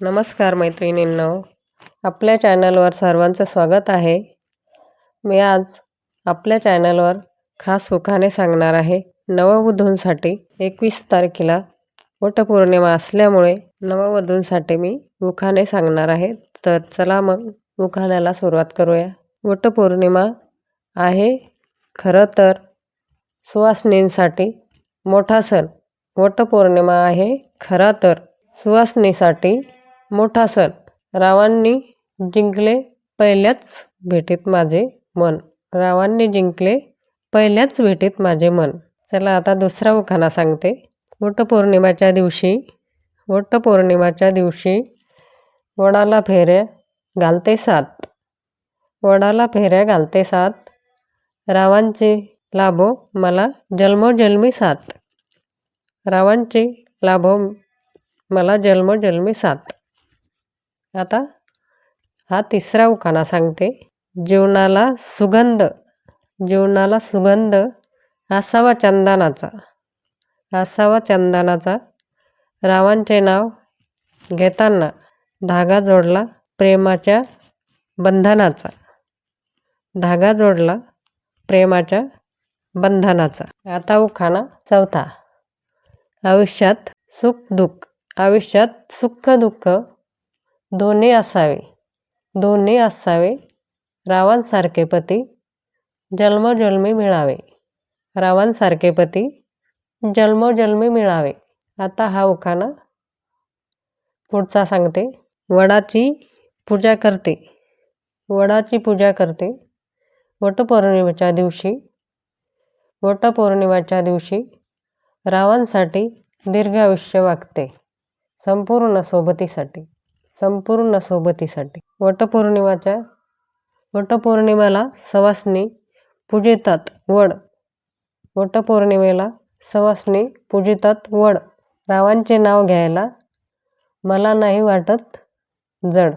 नमस्कार मैत्रिणींनो. आपल्या चॅनलवर सर्वांचं स्वागत आहे. मी आज आपल्या चॅनलवर खास सुखाने सांगणार आहे. नववधूंसाठी एकवीस तारखेला वटपौर्णिमा असल्यामुळे नववधूंसाठी मी उखाने सांगणार आहे. तर चला मग उखाण्याला सुरुवात करूया. वटपौर्णिमा आहे. खरं तर सुवासनींसाठी मोठा सण. वटपौर्णिमा आहे. खरा तर सुवासनीसाठी मोठा सण. रावांनी जिंकले पहिल्याच भेटीत माझे मन. रावांनी जिंकले पहिल्याच भेटीत माझे मन. त्याला आता दुसरा उखाणा सांगते. वटपौर्णिमाच्या दिवशी वटपौर्णिमाच्या दिवशी वडाला फेऱ्या घालते सात. वडाला फेऱ्या घालते सात. रावांचे लाभो मला जन्मोजन्मी सात. रावांचे लाभो मला जन्मोजन्मी सात. आता हा तिसरा उखाणा सांगते. जीवनाला सुगंध जीवनाला सुगंध असावा चंदनाचा असावा चंदनाचा. रावांचे नाव घेताना धागा जोडला प्रेमाच्या बंधनाचा. धागा जोडला प्रेमाच्या बंधनाचा. आता उखाणा चौथा. आयुष्यात सुख दुःख आयुष्यात सुख दुःख दोन्ही असावे. दोन्ही असावे. रावांसारखे पती जन्मोजन्मी मिळावे. रावांसारखे पती जन्मोजन्मी मिळावे. आता हा उखाणा पुढचा सांगते. वडाची पूजा करते. वडाची पूजा करते. वटपौर्णिमेच्या दिवशी वटपौर्णिमेच्या दिवशी रावांसाठी दीर्घ आयुष्य वागते. संपूर्ण सोबतीसाठी. संपूर्ण सोबतीसाठी. वटपौर्णिमाच्या वटपौर्णिमेला सवासणी पूजितात वड. वटपौर्णिमेला सवासणी पूजितात वड. रावांचे नाव घ्यायला मला नाही वाटत जड.